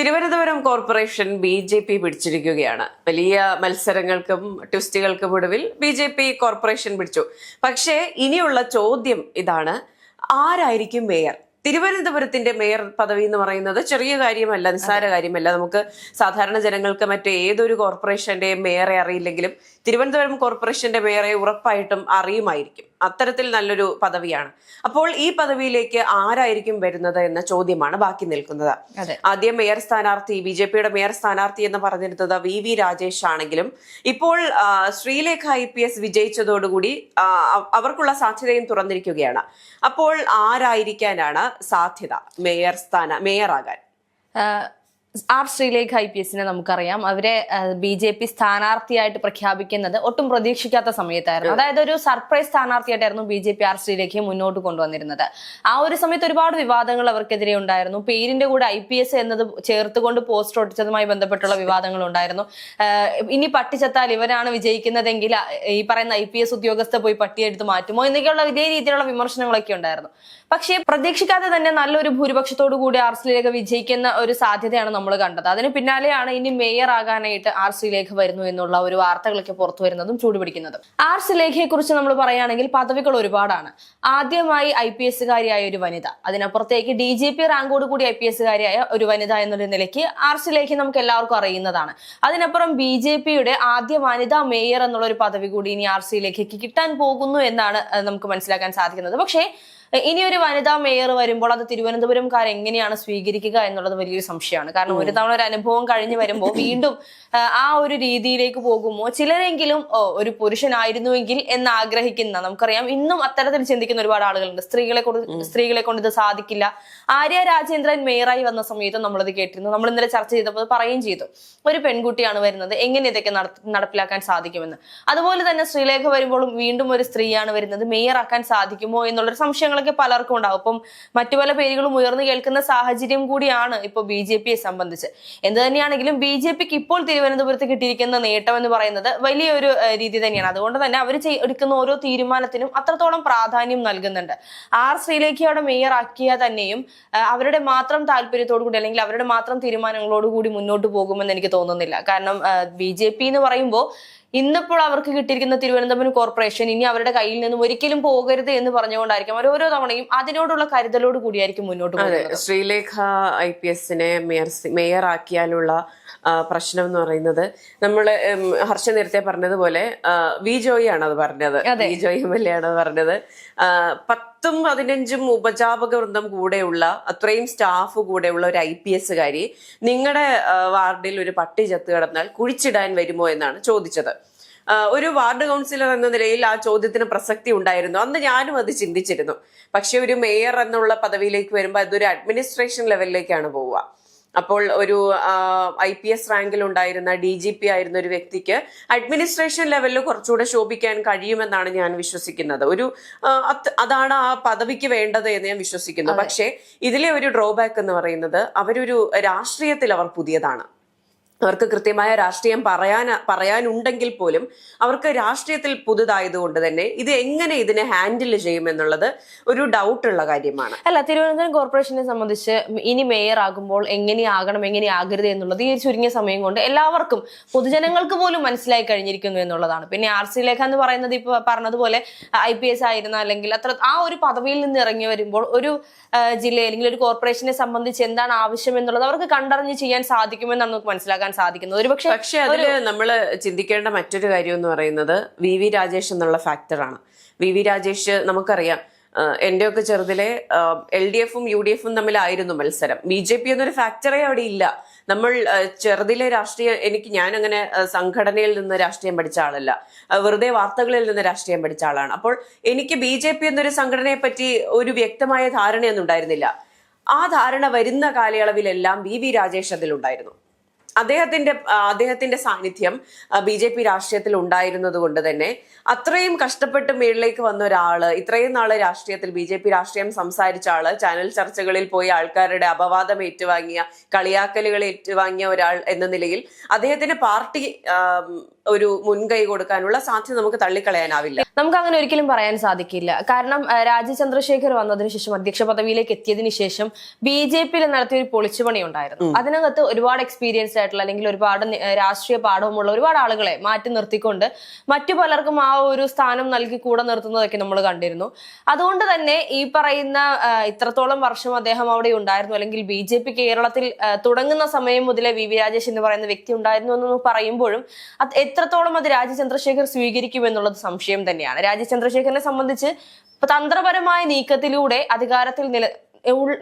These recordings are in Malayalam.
Thiruvananthapuram corporation B J P പിടിച്ചിരിക്കുകയാണ്. വലിയ മത്സരങ്ങൾക്കും ട്വിസ്റ്റുകൾക്കും ഒടുവിൽ ബി ജെ പി കോർപ്പറേഷൻ പിടിച്ചു. പക്ഷേ ഇനിയുള്ള ചോദ്യം ഇതാണ്. ആരായിരിക്കും മേയർ? തിരുവനന്തപുരത്തിന്റെ മേയർ പദവി എന്ന് പറയുന്നത് ചെറിയ കാര്യമല്ല നിസ്സാര കാര്യമല്ല. നമുക്ക് സാധാരണ ജനങ്ങൾക്ക് മറ്റു ഏതൊരു കോർപ്പറേഷന്റെയും മേയറെ അറിയില്ലെങ്കിലും തിരുവനന്തപുരം കോർപ്പറേഷന്റെ മേയറെ ഉറപ്പായിട്ടും അറിയുമായിരിക്കും. അത്തരത്തിൽ നല്ലൊരു പദവിയാണ്. അപ്പോൾ ഈ പദവിയിലേക്ക് ആരായിരിക്കും വരുന്നത് എന്ന ചോദ്യമാണ് ബാക്കി നിൽക്കുന്നത്. ആദ്യം മേയർ സ്ഥാനാർത്ഥി ബി ജെ പിയുടെ മേയർ സ്ഥാനാർത്ഥി എന്ന് പറഞ്ഞിരുന്നത് വി വി രാജേഷ് ആണെങ്കിലും ഇപ്പോൾ ശ്രീലേഖ ഐ പി എസ് വിജയിച്ചതോടുകൂടി അവർക്കുള്ള സാധ്യതയും തുറന്നിരിക്കുകയാണ്. അപ്പോൾ ആരായിരിക്കാനാണ് സാധ്യത മേയർ സ്ഥാന മേയറാകാൻ? ആർ ശ്രീലേഖ ഐ പി എസിനെ നമുക്കറിയാം. അവരെ ബി ജെ പി സ്ഥാനാർത്ഥിയായിട്ട് പ്രഖ്യാപിക്കുന്നത് ഒട്ടും പ്രതീക്ഷിക്കാത്ത സമയത്തായിരുന്നു. അതായത് ഒരു സർപ്രൈസ് സ്ഥാനാർത്ഥിയായിട്ടായിരുന്നു ബി ജെ പി ആർ ശ്രീലേഖയെ മുന്നോട്ട് കൊണ്ടുവന്നിരുന്നത്. ആ ഒരു സമയത്ത് ഒരുപാട് വിവാദങ്ങൾ അവർക്കെതിരെ ഉണ്ടായിരുന്നു. പേരിന്റെ കൂടെ ഐ പി എസ് എന്നത് ചേർത്തുകൊണ്ട് പോസ്റ്റർ ഒട്ടിച്ചതുമായി ബന്ധപ്പെട്ടുള്ള വിവാദങ്ങൾ ഉണ്ടായിരുന്നു. ഇനി പട്ടിച്ചത്താൽ ഇവരാണ് വിജയിക്കുന്നതെങ്കിൽ ഈ പറയുന്ന ഐ പി എസ് ഉദ്യോഗസ്ഥ പോയി പട്ടിയെടുത്ത് മാറ്റുമോ എന്നൊക്കെയുള്ള ഇതേ രീതിയിലുള്ള വിമർശനങ്ങളൊക്കെ ഉണ്ടായിരുന്നു. പക്ഷേ പ്രതീക്ഷിക്കാതെ തന്നെ നല്ലൊരു ഭൂരിപക്ഷത്തോടു കൂടി ആർ ശ്രീലേഖ വിജയിക്കുന്ന ഒരു സാധ്യതയാണ് നമ്മൾ കണ്ടത്. അതിന് പിന്നാലെയാണ് ഇനി മേയർ ആകാനായിട്ട് ആർ ലേഖ വരുന്നു എന്നുള്ള ഒരു വാർത്തകളൊക്കെ പുറത്തു വരുന്നതും ചൂടുപിടിക്കുന്നതും ആർ ലേഖയെ കുറിച്ച് നമ്മൾ പറയുകയാണെങ്കിൽ പദവികൾ ഒരുപാടാണ്. ആദ്യമായി ഐ പി എസുകാരിയായ ഒരു വനിത അതിനപ്പുറത്തേക്ക് ഡി ജി പി റാങ്കോട് കൂടി ഐ പി എസുകാരിയായ ഒരു വനിത എന്നൊരു നിലയ്ക്ക് ആർ ശ്രീലേഖയെ നമുക്ക് എല്ലാവർക്കും അറിയുന്നതാണ്. അതിനപ്പുറം ബി ജെ പിയുടെ ആദ്യ വനിതാ മേയർ എന്നുള്ള ഒരു പദവി കൂടി ഇനി ആർ ലേഖയ്ക്ക് കിട്ടാൻ പോകുന്നു എന്നാണ് നമുക്ക് മനസ്സിലാക്കാൻ സാധിക്കുന്നത്. പക്ഷേ ഇനി ഒരു വനിതാ മേയർ വരുമ്പോൾ അത് തിരുവനന്തപുരംകാർ എങ്ങനെയാണ് സ്വീകരിക്കുക എന്നുള്ളത് വലിയൊരു സംശയമാണ്. കാരണം ഒരു തവണ ഒരു അനുഭവം കഴിഞ്ഞ് വരുമ്പോൾ വീണ്ടും ആ, ഒരു രീതിയിലേക്ക് പോകുമോ? ചിലരെങ്കിലും ഒരു പുരുഷനായിരുന്നുവെങ്കിൽ എന്ന് ആഗ്രഹിക്കുന്ന നമുക്കറിയാം ഇന്നും അത്തരത്തിൽ ചിന്തിക്കുന്ന ഒരുപാട് ആളുകളുണ്ട്. സ്ത്രീകളെ കൊണ്ട് സ്ത്രീകളെ കൊണ്ട് ഇത് സാധിക്കില്ല. ആര്യ രാജേന്ദ്രൻ മേയറായി വന്ന സമയത്ത് നമ്മളത് കേട്ടിരുന്നു. നമ്മൾ ഇന്നലെ ചർച്ച ചെയ്തപ്പോൾ പറയുകയും ചെയ്തു. ഒരു പെൺകുട്ടിയാണ് വരുന്നത്. എങ്ങനെ ഇതൊക്കെ നടപ്പിലാക്കാൻ സാധിക്കുമെന്ന്. അതുപോലെ തന്നെ ശ്രീലേഖ വരുമ്പോഴും വീണ്ടും ഒരു സ്ത്രീയാണ് വരുന്നത്. മേയറാക്കാൻ സാധിക്കുമോ എന്നുള്ളൊരു സംശയങ്ങളൊക്കെ പലർക്കും ഉണ്ടാവും. അപ്പം മറ്റു പല പേരുകളും ഉയർന്നു കേൾക്കുന്ന സാഹചര്യം കൂടിയാണ് ഇപ്പോൾ ബി ജെ പിയെ സംബന്ധിച്ച്. എന്ത് തന്നെയാണെങ്കിലും ബി ജെ പിക്ക് ഇപ്പോൾ തിരുവനന്തപുരത്ത് കിട്ടിയിരിക്കുന്ന നേട്ടം എന്ന് പറയുന്നത് വലിയൊരു രീതി തന്നെയാണ്. അതുകൊണ്ട് തന്നെ അവർ എടുക്കുന്ന ഓരോ തീരുമാനത്തിനും അത്രത്തോളം പ്രാധാന്യം നൽകുന്നുണ്ട്. ആർ ശ്രീലേഖയുടെ മേയർ ആക്കിയാൽ തന്നെയും അവരുടെ മാത്രം താല്പര്യത്തോടു കൂടി അല്ലെങ്കിൽ അവരുടെ മാത്രം തീരുമാനങ്ങളോടുകൂടി മുന്നോട്ട് പോകുമെന്ന് എനിക്ക് തോന്നുന്നില്ല. കാരണം ബി ജെ പി എന്ന് പറയുമ്പോൾ ഇന്നിപ്പോൾ അവർക്ക് കിട്ടിയിരിക്കുന്ന തിരുവനന്തപുരം കോർപ്പറേഷൻ ഇനി അവരുടെ കയ്യിൽ നിന്നും ഒരിക്കലും പോകരുത് എന്ന് പറഞ്ഞുകൊണ്ടായിരിക്കും അവർ ഓരോ തവണയും അതിനോടുള്ള കരുതലോട് കൂടിയായിരിക്കും മുന്നോട്ട് പോകുന്നത്. ശ്രീലേഖ ഐ പി എസിനെ മേയർ മേയർ ആക്കിയാലുള്ള പ്രശ്നം എന്ന് പറയുന്നത്. നമ്മൾ ഹർഷ നേരത്തെ പറഞ്ഞതുപോലെ വി ജോയി ആണ് അത് പറഞ്ഞത്. V Joy M L A ആണ് പറഞ്ഞത്. പത്തും പതിനഞ്ചും ഉപജാപക വൃന്ദം കൂടെയുള്ള അത്രയും സ്റ്റാഫ് കൂടെയുള്ള ഒരു ഐ പി എസ്സുകാരി നിങ്ങളുടെ വാർഡിൽ ഒരു പട്ടി ചത്ത് കിടന്നാൽ കുഴിച്ചിടാൻ വരുമോ എന്നാണ് ചോദിച്ചത്. ഒരു വാർഡ് കൗൺസിലർ എന്ന നിലയിൽ ആ ചോദ്യത്തിന് പ്രസക്തി ഉണ്ടായിരുന്നു. അന്ന് ഞാനും അത് ചിന്തിച്ചിരുന്നു. പക്ഷെ ഒരു മേയർ എന്നുള്ള പദവിയിലേക്ക് വരുമ്പോൾ അതൊരു അഡ്മിനിസ്ട്രേഷൻ ലെവലിലേക്കാണ് പോവുക. അപ്പോൾ ഒരു ഐ പി എസ് റാങ്കിൽ ഉണ്ടായിരുന്ന ഡി ജി പി ആയിരുന്ന ഒരു വ്യക്തിക്ക് അഡ്മിനിസ്ട്രേഷൻ ലെവലിൽ കുറച്ചുകൂടെ ശോഭിക്കാൻ കഴിയുമെന്നാണ് ഞാൻ വിശ്വസിക്കുന്നത്. ഒരു അതാണ് ആ പദവിക്ക് വേണ്ടത് എന്ന് ഞാൻ വിശ്വസിക്കുന്നു. പക്ഷേ ഇതിലെ ഒരു ഡ്രോബാക്ക് എന്ന് പറയുന്നത് അവരൊരു രാഷ്ട്രീയത്തിൽ അവർ പുതിയതാണ്. അവർക്ക് കൃത്യമായ രാഷ്ട്രീയം പറയാൻ പറയാനുണ്ടെങ്കിൽ പോലും അവർക്ക് രാഷ്ട്രീയത്തിൽ പുതുതായതുകൊണ്ട് തന്നെ ഇത് എങ്ങനെ ഇതിനെ ഹാൻഡിൽ ചെയ്യുമെന്നുള്ളത് ഒരു ഡൗട്ടുള്ള കാര്യമാണ്. അല്ല തിരുവനന്തപുരം കോർപ്പറേഷനെ സംബന്ധിച്ച് ഇനി മേയർ ആകുമ്പോൾ എങ്ങനെയാകണം എങ്ങനെയാകരുത് എന്നുള്ളത് ഈ ചുരുങ്ങിയ സമയം കൊണ്ട് എല്ലാവർക്കും പൊതുജനങ്ങൾക്ക് പോലും മനസ്സിലായി കഴിഞ്ഞിരിക്കുന്നു എന്നുള്ളതാണ്. പിന്നെ ആർ സി ലേഖ എന്ന് പറയുന്നത് ഇപ്പൊ പറഞ്ഞതുപോലെ ഐ പി എസ് ആയിരുന്ന അല്ലെങ്കിൽ അത്ര ആ ഒരു പദവിയിൽ നിന്ന് ഇറങ്ങി വരുമ്പോൾ ഒരു ജില്ല അല്ലെങ്കിൽ ഒരു കോർപ്പറേഷനെ സംബന്ധിച്ച് എന്താണ് ആവശ്യം എന്നുള്ളത് അവർക്ക് കണ്ടറിഞ്ഞ് ചെയ്യാൻ സാധിക്കുമെന്നാണ് നമുക്ക് മനസ്സിലാക്കാൻ സാധിക്കുന്നത് ഒരുപക്ഷെ പക്ഷേ അതിൽ നമ്മൾ ചിന്തിക്കേണ്ട മറ്റൊരു കാര്യം എന്ന് പറയുന്നത് വി വി രാജേഷ് എന്നുള്ള ഫാക്ടറാണ്. വി വി രാജേഷ് നമുക്കറിയാം ആഹ് എന്റെയൊക്കെ ചെറുതിലെ എൽ ഡി എഫും യു ഡി എഫും തമ്മിലായിരുന്നു മത്സരം. ബി ജെ പി എന്നൊരു ഫാക്ടറേ അവിടെ ഇല്ല. നമ്മൾ ചെറുതിലെ രാഷ്ട്രീയം എനിക്ക് ഞാൻ അങ്ങനെ സംഘടനയിൽ നിന്ന് രാഷ്ട്രീയം പഠിച്ച ആളല്ല. വെറുതെ വാർത്തകളിൽ നിന്ന് രാഷ്ട്രീയം പഠിച്ച ആളാണ്. അപ്പോൾ എനിക്ക് ബി ജെ പി എന്നൊരു സംഘടനയെ പറ്റി ഒരു വ്യക്തമായ ധാരണയൊന്നും ഉണ്ടായിരുന്നില്ല. ആ ധാരണ വരുന്ന കാലയളവിലെല്ലാം വി വി രാജേഷ് അതിലുണ്ടായിരുന്നു. അദ്ദേഹത്തിന്റെ അദ്ദേഹത്തിന്റെ സാന്നിധ്യം ബി ജെ പി രാഷ്ട്രീയത്തിൽ ഉണ്ടായിരുന്നത് കൊണ്ട് തന്നെ അത്രയും കഷ്ടപ്പെട്ട് മേളിലേക്ക് വന്ന ഒരാൾ ഇത്രയും നാൾ രാഷ്ട്രീയത്തിൽ ബി ജെ പി രാഷ്ട്രീയം സംസാരിച്ച ആൾ ചാനൽ ചർച്ചകളിൽ പോയി ആൾക്കാരുടെ അപവാദം ഏറ്റുവാങ്ങിയ കളിയാക്കലുകൾ ഏറ്റുവാങ്ങിയ ഒരാൾ എന്ന നിലയിൽ അദ്ദേഹത്തിന്റെ പാർട്ടി ഒരു മുൻകൈ കൊടുക്കാനുള്ള സാധ്യത നമുക്ക് തള്ളിക്കളയാനാവില്ല. നമുക്ക് അങ്ങനെ ഒരിക്കലും പറയാൻ സാധിക്കില്ല. കാരണം രാജീവ് ചന്ദ്രശേഖർ വന്നതിന് ശേഷം അധ്യക്ഷ പദവിയിലേക്ക് എത്തിയതിനു ശേഷം ബി ജെ പിയിൽ നടത്തിയ ഒരു പൊളിച്ചുപണി ഉണ്ടായിരുന്നു അതിനകത്ത് ഒരുപാട് എക്സ്പീരിയൻസ് ആയിട്ടുള്ള അല്ലെങ്കിൽ ഒരുപാട് രാഷ്ട്രീയ പാഠവുമുള്ള ഒരുപാട് ആളുകളെ മാറ്റി നിർത്തിക്കൊണ്ട് മറ്റു പലർക്കും ആ ഒരു സ്ഥാനം നൽകി കൂടെ നിർത്തുന്നതൊക്കെ നമ്മൾ കണ്ടിരുന്നു. അതുകൊണ്ട് തന്നെ ഈ പറയുന്ന ഇത്രത്തോളം വർഷം അദ്ദേഹം അവിടെ ഉണ്ടായിരുന്നു. അല്ലെങ്കിൽ ബി ജെ പി കേരളത്തിൽ തുടങ്ങുന്ന സമയം മുതലേ വി വി രാജേഷ് എന്ന് പറയുന്ന വ്യക്തി ഉണ്ടായിരുന്നു എന്ന് പറയുമ്പോഴും അത് എത്രത്തോളം അത് രാജ്യ ചന്ദ്രശേഖർ സ്വീകരിക്കും എന്നുള്ളത് സംശയം തന്നെയാണ്. രാജ്യ ചന്ദ്രശേഖരനെ സംബന്ധിച്ച് തന്ത്രപരമായ നീക്കത്തിലൂടെ അധികാരത്തിൽ നില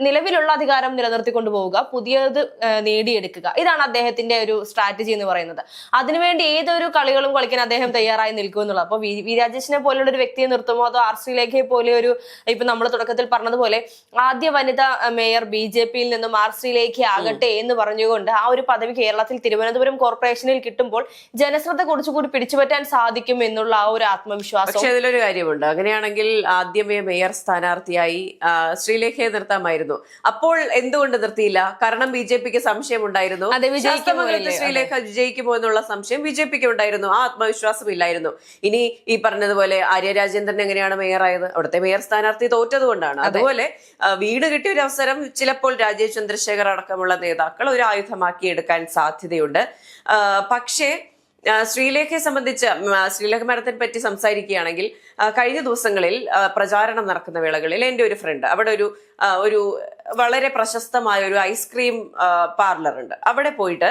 നിലവിലുള്ള അധികാരം നിലനിർത്തിക്കൊണ്ടു പോവുക പുതിയത് നേടിയെടുക്കുക. ഇതാണ് അദ്ദേഹത്തിന്റെ ഒരു സ്ട്രാറ്റജി എന്ന് പറയുന്നത്. അതിനുവേണ്ടി ഏതൊരു കളികളും കളിക്കാൻ അദ്ദേഹം തയ്യാറായി നിൽക്കും എന്നുള്ളത്. അപ്പൊ വി രാജേഷിനെ പോലുള്ള ഒരു വ്യക്തിയെ നിർത്തുമോ അതോ ആർ ശ്രീലേഖയെ പോലെ ഒരു ഇപ്പൊ നമ്മൾ തുടക്കത്തിൽ പറഞ്ഞതുപോലെ ആദ്യ വനിതാ മേയർ ബി ജെ പിയിൽ നിന്നും ആർ ശ്രീലേഖ ആകട്ടെ എന്ന് പറഞ്ഞുകൊണ്ട് ആ ഒരു പദവി കേരളത്തിൽ തിരുവനന്തപുരം കോർപ്പറേഷനിൽ കിട്ടുമ്പോൾ ജനശ്രദ്ധ കുറച്ചുകൂടി പിടിച്ചുപറ്റാൻ സാധിക്കും എന്നുള്ള ആ ഒരു ആത്മവിശ്വാസം. പക്ഷേ അതിലൊരു കാര്യമുണ്ട്. അങ്ങനെയാണെങ്കിൽ ആദ്യമേ മേയർ സ്ഥാനാർത്ഥിയായി ശ്രീലേഖയെ നിർത്താമായിരുന്നു അപ്പോൾ എന്തുകൊണ്ട് നിർത്തിയില്ല? കാരണം ബി ജെ പിക്ക് സംശയം ഉണ്ടായിരുന്നു ശാസ്ത്രമംഗലത്ത്? ശ്രീലേഖ വിജയിക്കുമോ എന്നുള്ള സംശയം ബി ജെ പിക്ക് ഉണ്ടായിരുന്നു. ആ ആത്മവിശ്വാസം ഇല്ലായിരുന്നു ഇനി ഈ പറഞ്ഞതുപോലെ ആര്യ രാജേന്ദ്രൻ എങ്ങനെയാണ് മേയറായത്? അവിടുത്തെ മേയർ സ്ഥാനാർത്ഥി തോറ്റതുകൊണ്ടാണ്. അതുപോലെ വീട് കിട്ടിയ ഒരു അവസരം ചിലപ്പോൾ രാജീവ് ചന്ദ്രശേഖർ അടക്കമുള്ള നേതാക്കൾ ഒരു ആയുധമാക്കി എടുക്കാൻ സാധ്യതയുണ്ട് പക്ഷേ ശ്രീലേഖയെ സംബന്ധിച്ച് ശ്രീലേഖ മരത്തിനെ പറ്റി സംസാരിക്കുകയാണെങ്കിൽ കഴിഞ്ഞ ദിവസങ്ങളിൽ പ്രചാരണം നടക്കുന്ന വേളകളിൽ എന്റെ ഒരു ഫ്രണ്ട് അവിടെ ഒരു ഒരു വളരെ പ്രശസ്തമായ ഒരു ഐസ്ക്രീം പാർലർ ഉണ്ട്. അവിടെ പോയിട്ട്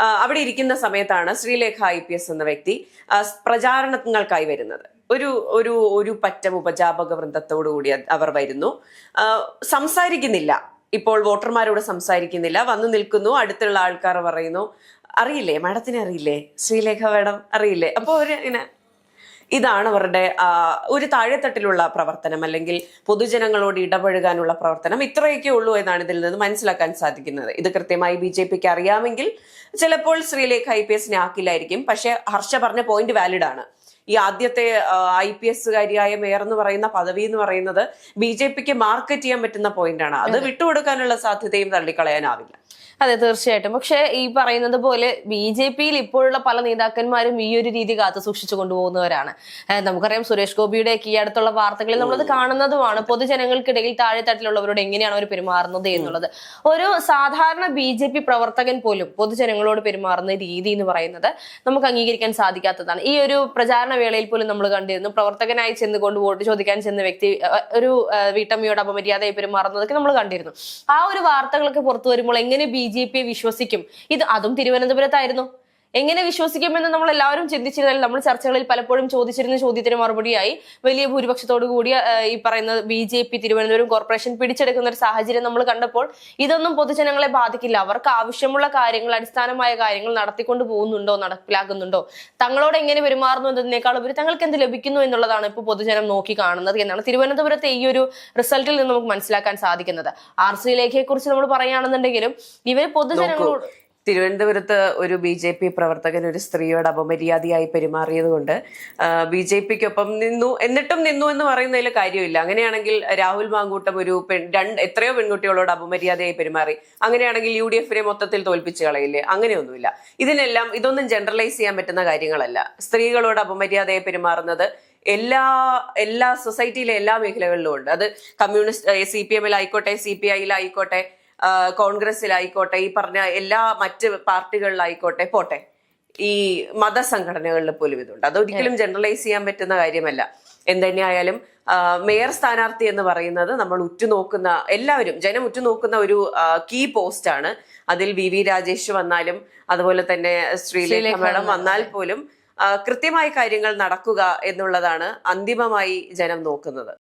അവിടെ ഇരിക്കുന്ന സമയത്താണ് ശ്രീലേഖ ഐ പി എസ് എന്ന വ്യക്തി പ്രചാരണങ്ങൾക്കായി വരുന്നത്. ഒരു ഒരു ഒരു പറ്റം ഉപജാപക വൃന്ദത്തോടു കൂടി അവർ വരുന്നു. സംസാരിക്കുന്നില്ല. ഇപ്പോൾ വോട്ടർമാരോട് സംസാരിക്കുന്നില്ല. വന്നു നിൽക്കുന്നു. അടുത്തുള്ള ആൾക്കാർ പറയുന്നു. അറിയില്ലേ? മാഡത്തിനെ അറിയില്ലേ? ശ്രീലേഖ മാഡം അറിയില്ലേ? അപ്പൊ അവർ ഇങ്ങനെ ഇതാണ് അവരുടെ ഒരു താഴെത്തട്ടിലുള്ള പ്രവർത്തനം അല്ലെങ്കിൽ പൊതുജനങ്ങളോട് ഇടപഴകാനുള്ള പ്രവർത്തനം ഇത്രയൊക്കെ ഉള്ളൂ എന്നാണ് ഇതിൽ നിന്ന് മനസ്സിലാക്കാൻ സാധിക്കുന്നത്. ഇത് കൃത്യമായി ബി ജെ പിക്ക് അറിയാമെങ്കിൽ ചിലപ്പോൾ ശ്രീലേഖ ഐ പി എസിനെ ആക്കില്ലായിരിക്കും. പക്ഷെ ഹർഷ പറഞ്ഞ പോയിന്റ് വാലിഡ് ആണ്. ഈ ആദ്യത്തെ ഐ പി എസുകാരിയായ മേയർ എന്ന് പറയുന്ന പദവി എന്ന് പറയുന്നത് ബി ജെ പിക്ക് മാർക്കറ്റ് ചെയ്യാൻ പറ്റുന്ന പോയിന്റാണ് അത്. വിട്ടുകൊടുക്കാനുള്ള സാധ്യതയും തള്ളിക്കളയാനാവില്ല. അതെ തീർച്ചയായിട്ടും. പക്ഷെ ഈ പറയുന്നത് പോലെ ബി ജെ പിയിൽ ഇപ്പോഴുള്ള പല നേതാക്കന്മാരും ഈ ഒരു രീതി കാത്തു സൂക്ഷിച്ചു കൊണ്ടുപോകുന്നവരാണ്. നമുക്കറിയാം സുരേഷ് ഗോപിയുടെ ഒക്കെ ഈ അടുത്തുള്ള വാർത്തകളിൽ നമ്മളത് കാണുന്നതുമാണ്. പൊതുജനങ്ങൾക്കിടയിൽ താഴെത്തട്ടിലുള്ളവരോട് എങ്ങനെയാണ് അവർ പെരുമാറുന്നത് എന്നുള്ളത്. ഒരു സാധാരണ ബി ജെ പി പ്രവർത്തകൻ പോലും പൊതുജനങ്ങളോട് പെരുമാറുന്ന രീതി എന്ന് പറയുന്നത് നമുക്ക് അംഗീകരിക്കാൻ സാധിക്കാത്തതാണ്. ഈ ഒരു പ്രചാരണ വേളയിൽ പോലും നമ്മൾ കണ്ടിരുന്നു. പ്രവർത്തകനായി ചെന്നുകൊണ്ട് വോട്ട് ചോദിക്കാൻ ചെന്ന വ്യക്തി ഒരു വീട്ടമ്മയോട് അപമര്യാദയായി പെരുമാറുന്നതൊക്കെ നമ്മൾ കണ്ടിരുന്നു. ആ ഒരു വാർത്തകളൊക്കെ പുറത്തു വരുമ്പോൾ എങ്ങനെ ബി ജെ വിശ്വസിക്കും. ഇത് അതും തിരുവനന്തപുരത്തായിരുന്നു. എങ്ങനെ വിശ്വസിക്കുമെന്ന് നമ്മൾ എല്ലാവരും ചിന്തിച്ചിരുന്നാൽ നമ്മൾ ചർച്ചകളിൽ പലപ്പോഴും ചോദിച്ചിരുന്ന ചോദ്യത്തിന് മറുപടിയായി വലിയ ഭൂരിപക്ഷത്തോടു കൂടിയ ഈ പറയുന്ന B J P Thiruvananthapuram corporation പിടിച്ചെടുക്കുന്ന ഒരു സാഹചര്യം നമ്മൾ കണ്ടപ്പോൾ ഇതൊന്നും പൊതുജനങ്ങളെ ബാധിക്കില്ല. അവർക്ക് ആവശ്യമുള്ള കാര്യങ്ങൾ അടിസ്ഥാനമായ കാര്യങ്ങൾ നടത്തിക്കൊണ്ട് പോകുന്നുണ്ടോ നടപ്പിലാക്കുന്നുണ്ടോ? തങ്ങളോട് എങ്ങനെ പെരുമാറുന്നു എന്നതിനേക്കാൾ ഉപരി തങ്ങൾക്ക് എന്ത് ലഭിക്കുന്നു എന്നുള്ളതാണ് ഇപ്പോൾ പൊതുജനം നോക്കി കാണുന്നത് എന്നാണ് തിരുവനന്തപുരത്തെ ഈ ഒരു റിസൾട്ടിൽ നിന്ന് നമുക്ക് മനസ്സിലാക്കാൻ സാധിക്കുന്നത്. ആർ സി ലേഖയെ കുറിച്ച് നമ്മൾ പറയുകയാണെന്നുണ്ടെങ്കിലും ഇവർ പൊതുജനങ്ങളോട് തിരുവനന്തപുരത്ത് ഒരു ബി ജെ പി പ്രവർത്തകൻ ഒരു സ്ത്രീയോട് അപമര്യാദയായി പെരുമാറിയതുകൊണ്ട് ബി ജെ പിക്കൊപ്പം നിന്നു. എന്നിട്ടും നിന്നു എന്ന് പറയുന്നതിൽ കാര്യമില്ല. അങ്ങനെയാണെങ്കിൽ രാഹുൽ മാങ്കൂട്ടം ഒരു പെൺ രണ്ട് എത്രയോ പെൺകുട്ടികളോട് അപമര്യാദയായി പെരുമാറി. അങ്ങനെയാണെങ്കിൽ യു ഡി എഫിനെ മൊത്തത്തിൽ തോൽപ്പിച്ച് കളയില്ലേ? അങ്ങനെയൊന്നുമില്ല. ഇതിനെല്ലാം ഇതൊന്നും ജനറലൈസ് ചെയ്യാൻ പറ്റുന്ന കാര്യങ്ങളല്ല. സ്ത്രീകളോട് അപമര്യാദയായി പെരുമാറുന്നത് എല്ലാ എല്ലാ സൊസൈറ്റിയിലെ എല്ലാ മേഖലകളിലും ഉണ്ട്. അത് കമ്മ്യൂണിസ്റ്റ് സി പി എമ്മിലായിക്കോട്ടെ സി പി ഐയിലായിക്കോട്ടെ കോൺഗ്രസിലായിക്കോട്ടെ ഈ പറഞ്ഞ എല്ലാ മറ്റ് പാർട്ടികളിലായിക്കോട്ടെ പോട്ടെ. ഈ മതസംഘടനകളിൽ പോലും ഇതുണ്ട്. അതൊരിക്കലും ജനറലൈസ് ചെയ്യാൻ പറ്റുന്ന കാര്യമല്ല. എന്തുതന്നെയായാലും മേയർ സ്ഥാനാർത്ഥി എന്ന് പറയുന്നത് നമ്മൾ ഉറ്റുനോക്കുന്ന എല്ലാവരും ജനം ഉറ്റുനോക്കുന്ന ഒരു കീ പോസ്റ്റ് ആണ്. അതിൽ വി വി രാജേഷ് വന്നാലും അതുപോലെ തന്നെ ശ്രീലേഖ മേഡം വന്നാൽ പോലും കൃത്യമായ കാര്യങ്ങൾ നടക്കുക എന്നുള്ളതാണ് അന്തിമമായി ജനം നോക്കുന്നത്.